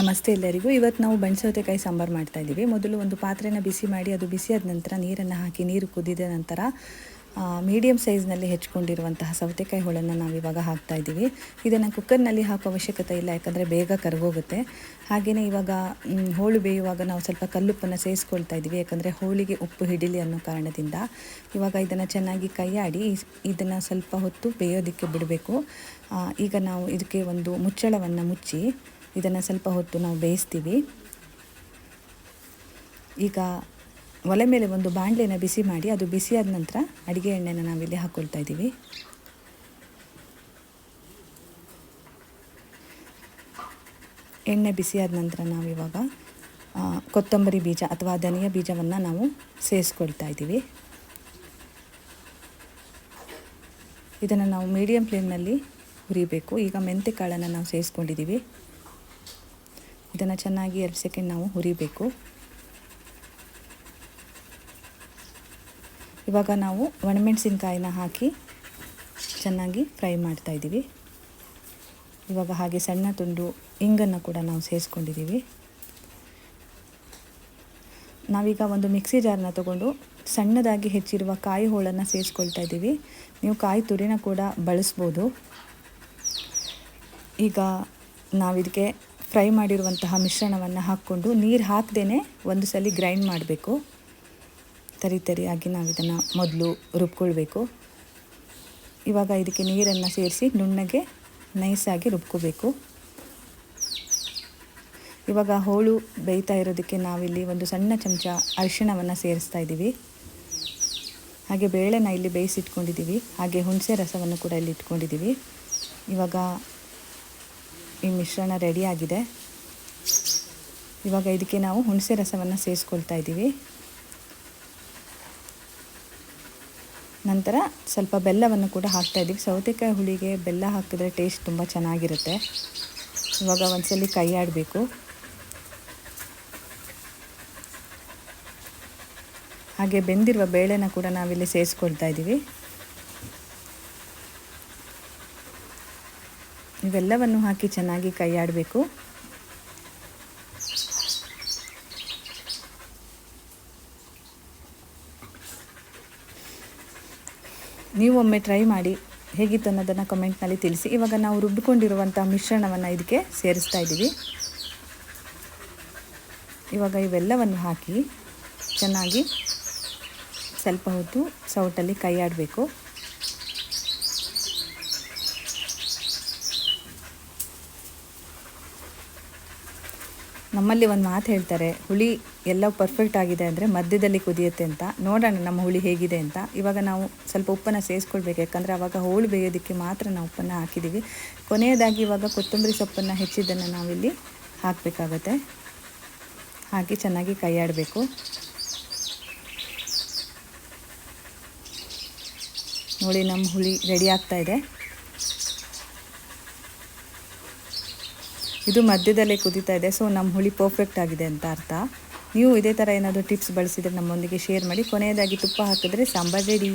ನಮಸ್ತೆ ಎಲ್ಲರಿಗೂ. ಇವತ್ತು ನಾವು ಬಣ್ಣ ಸೌತೆಕಾಯಿ ಸಾಂಬಾರು ಮಾಡ್ತಾ ಇದ್ದೀವಿ. ಮೊದಲು ಒಂದು ಪಾತ್ರೆನ ಬಿಸಿ ಮಾಡಿ, ಅದು ಬಿಸಿಯಾದ ನಂತರ ನೀರನ್ನು ಹಾಕಿ, ನೀರು ಕುದಿದ ನಂತರ ಮೀಡಿಯಮ್ ಸೈಜ್ನಲ್ಲಿ ಹೆಚ್ಕೊಂಡಿರುವಂತಹ ಸೌತೆಕಾಯಿ ಹೋಳನ್ನು ನಾವು ಇವಾಗ ಹಾಕ್ತಾ ಇದ್ದೀವಿ. ಇದನ್ನು ಕುಕ್ಕರ್ನಲ್ಲಿ ಹಾಕೋ ಅವಶ್ಯಕತೆ ಇಲ್ಲ, ಯಾಕಂದರೆ ಬೇಗ ಕರಗೋಗುತ್ತೆ. ಹಾಗೆಯೇ ಇವಾಗ ಹೋಳು ಬೇಯುವಾಗ ನಾವು ಸ್ವಲ್ಪ ಕಲ್ಲುಪ್ಪನ್ನು ಸೇರಿಸ್ಕೊಳ್ತಾ ಇದ್ದೀವಿ, ಯಾಕಂದರೆ ಹೋಳಿಗೆ ಉಪ್ಪು ಹಿಡಿಲಿ ಅನ್ನೋ ಕಾರಣದಿಂದ. ಇವಾಗ ಇದನ್ನು ಚೆನ್ನಾಗಿ ಕೈಯಾಡಿ, ಇದನ್ನು ಸ್ವಲ್ಪ ಹೊತ್ತು ಬೇಯೋದಕ್ಕೆ ಬಿಡಬೇಕು. ಈಗ ನಾವು ಇದಕ್ಕೆ ಒಂದು ಮುಚ್ಚಳವನ್ನು ಮುಚ್ಚಿ ಇದನ್ನು ಸ್ವಲ್ಪ ಹೊತ್ತು ನಾವು ಬೇಯಿಸ್ತೀವಿ. ಈಗ ಒಲೆ ಮೇಲೆ ಒಂದು ಬಾಣಲೆನ ಬಿಸಿ ಮಾಡಿ ಅದು ಬಿಸಿಯಾದ ನಂತರ ಅಡುಗೆ ಎಣ್ಣೆನ ನಾವಿಲ್ಲಿ ಹಾಕ್ಕೊಳ್ತಾ ಇದ್ದೀವಿ. ಎಣ್ಣೆ ಬಿಸಿಯಾದ ನಂತರ ನಾವಿವಾಗ ಇವಾಗ ಕೊತ್ತಂಬರಿ ಬೀಜ ಅಥವಾ ಧನಿಯಾ ಬೀಜವನ್ನು ನಾವು ಸೇರಿಸ್ಕೊಳ್ತಾ ಇದ್ದೀವಿ. ಇದನ್ನು ನಾವು ಮೀಡಿಯಮ್ ಫ್ಲೇಮ್ನಲ್ಲಿ ಹುರಿಬೇಕು. ಈಗ ಮೆಂತೆ ಕಾಳನ್ನು ನಾವು ಸೇರಿಸ್ಕೊಂಡಿದ್ದೀವಿ ಇದನ್ನು ಚೆನ್ನಾಗಿ ಎರಡು ಸೆಕೆಂಡ್ ನಾವು ಹುರಿಬೇಕು. ಇವಾಗ ನಾವು ಒಣಮೆಣಸಿನ್ಕಾಯಿನ ಹಾಕಿ ಚೆನ್ನಾಗಿ ಫ್ರೈ ಮಾಡ್ತಾ ಇದ್ದೀವಿ. ಇವಾಗ ಹಾಗೆ ಸಣ್ಣ ತುಂಡು ಇಂಗನ್ನು ಕೂಡ ನಾವು ಸೇರಿಸ್ಕೊಂಡಿದ್ದೀವಿ. ನಾವೀಗ ಒಂದು ಮಿಕ್ಸಿ ಜಾರನ್ನ ತಗೊಂಡು ಸಣ್ಣದಾಗಿ ಹೆಚ್ಚಿರುವ ಕಾಯಿ ಹೋಳನ್ನು ಸೇರಿಸ್ಕೊಳ್ತಾ ಇದ್ದೀವಿ. ನೀವು ಕಾಯಿ ತುರಿನ ಕೂಡ ಬಳಸ್ಬೋದು. ಈಗ ನಾವಿದಕ್ಕೆ ಫ್ರೈ ಮಾಡಿರುವಂತಹ ಮಿಶ್ರಣವನ್ನು ಹಾಕ್ಕೊಂಡು ನೀರು ಹಾಕ್ದೇ ಒಂದು ಸಲ ಗ್ರೈಂಡ್ ಮಾಡಬೇಕು. ತರಿ ತರಿಯಾಗಿ ನಾವು ಇದನ್ನು ಮೊದಲು ರುಬ್ಕೊಳ್ಬೇಕು. ಇವಾಗ ಇದಕ್ಕೆ ನೀರನ್ನು ಸೇರಿಸಿ ನುಣ್ಣಗೆ ನೈಸಾಗಿ ರುಬ್ಕೋಬೇಕು. ಇವಾಗ ಹೋಳು ಬೇಯ್ತಾ ಇರೋದಕ್ಕೆ ನಾವಿಲ್ಲಿ ಒಂದು ಸಣ್ಣ ಚಮಚ ಅರಿಶಿಣವನ್ನು ಸೇರಿಸ್ತಾ ಇದ್ದೀವಿ ಹಾಗೆ ಬೇಳೆನ ಇಲ್ಲಿ ಬೇಯಿಸಿಟ್ಕೊಂಡಿದ್ದೀವಿ ಹಾಗೆ ಹುಣಸೆ ರಸವನ್ನು ಕೂಡ ಇಲ್ಲಿ ಇಟ್ಕೊಂಡಿದ್ದೀವಿ ಇವಾಗ ಈ ಮಿಶ್ರಣ ರೆಡಿಯಾಗಿದೆ ಇವಾಗ ಇದಕ್ಕೆ ನಾವು ಹುಣಸೆ ರಸವನ್ನು ಸೇರಿಸ್ಕೊಳ್ತಾ ಇದ್ದೀವಿ. ನಂತರ ಸ್ವಲ್ಪ ಬೆಲ್ಲವನ್ನು ಕೂಡ ಹಾಕ್ತಾ ಇದ್ದೀವಿ. ಸೌತೆಕಾಯಿ ಹುಳಿಗೆ ಬೆಲ್ಲ ಹಾಕಿದ್ರೆ ಟೇಸ್ಟ್ ತುಂಬ ಚೆನ್ನಾಗಿರುತ್ತೆ. ಇವಾಗ ಒಂದ್ಸಲಿ ಕೈ ಆಡಬೇಕು ಹಾಗೆ ಬೆಂದಿರುವ ಬೇಳೆನ ಕೂಡ ನಾವಿಲ್ಲಿ ಸೇರಿಸ್ಕೊಳ್ತಾ ಇದ್ದೀವಿ. ಇವೆಲ್ಲವನ್ನು ಹಾಕಿ ಚೆನ್ನಾಗಿ ಕೈಯಾಡಬೇಕು. ನೀವೊಮ್ಮೆ ಟ್ರೈ ಮಾಡಿ ಹೇಗಿತ್ತು ಅನ್ನೋದನ್ನು ಕಮೆಂಟ್ನಲ್ಲಿ ತಿಳಿಸಿ. ಇವಾಗ ನಾವು ರುಬ್ಬಿಕೊಂಡಿರುವಂಥ ಮಿಶ್ರಣವನ್ನು ಇದಕ್ಕೆ ಸೇರಿಸ್ತಾ ಇದ್ದೀವಿ. ಇವಾಗ ಇವೆಲ್ಲವನ್ನು ಹಾಕಿ ಚೆನ್ನಾಗಿ ಸ್ವಲ್ಪ ಹೊತ್ತು ಸೌಟಲ್ಲಿ ಕೈ ನಮ್ಮಲ್ಲಿ ಒಂದು ಮಾತು ಹೇಳ್ತಾರೆ, ಹುಳಿ ಎಲ್ಲ ಪರ್ಫೆಕ್ಟ್ ಆಗಿದೆ ಅಂದರೆ ಮಧ್ಯದಲ್ಲಿ ಕುದಿಯುತ್ತೆ ಅಂತ. ನೋಡೋಣ ನಮ್ಮ ಹುಳಿ ಹೇಗಿದೆ ಅಂತ. ಇವಾಗ ನಾವು ಸ್ವಲ್ಪ ಉಪ್ಪನ್ನು ಸೇರಿಸ್ಕೊಳ್ಬೇಕು ಯಾಕಂದರೆ ಆವಾಗ ಹೋಳು ಬೇಯೋದಕ್ಕೆ ಮಾತ್ರ ನಾವು ಉಪ್ಪನ್ನು ಹಾಕಿದ್ದೀವಿ ಕೊನೆಯದಾಗಿ ಇವಾಗ ಕೊತ್ತಂಬರಿ ಸೊಪ್ಪನ್ನು ಹೆಚ್ಚಿದ್ದನ್ನು ನಾವಿಲ್ಲಿ ಹಾಕಬೇಕಾಗತ್ತೆ. ಹಾಕಿ ಚೆನ್ನಾಗಿ ಕೈಯಾಡಬೇಕು. ನೋಡಿ ನಮ್ಮ ಹುಳಿ ರೆಡಿ ಆಗ್ತಾ ಇದು ಮಧ್ಯದಲ್ಲೇ ಕುದೀತಾ ಇದೆ ಸೊ ನಮ್ಮ ಹುಳಿ ಪರ್ಫೆಕ್ಟ್ ಆಗಿದೆ ಅಂತ ಅರ್ಥ. ನೀವು ಇದೇ ಥರ ಏನಾದರೂ ಟಿಪ್ಸ್ ಬಳಸಿದರೆ ನಮ್ಮೊಂದಿಗೆ ಶೇರ್ ಮಾಡಿ. ಕೊನೆಯದಾಗಿ ತುಪ್ಪ ಹಾಕಿದ್ರೆ ಸಾಂಬಾರ್ ರೆಡಿ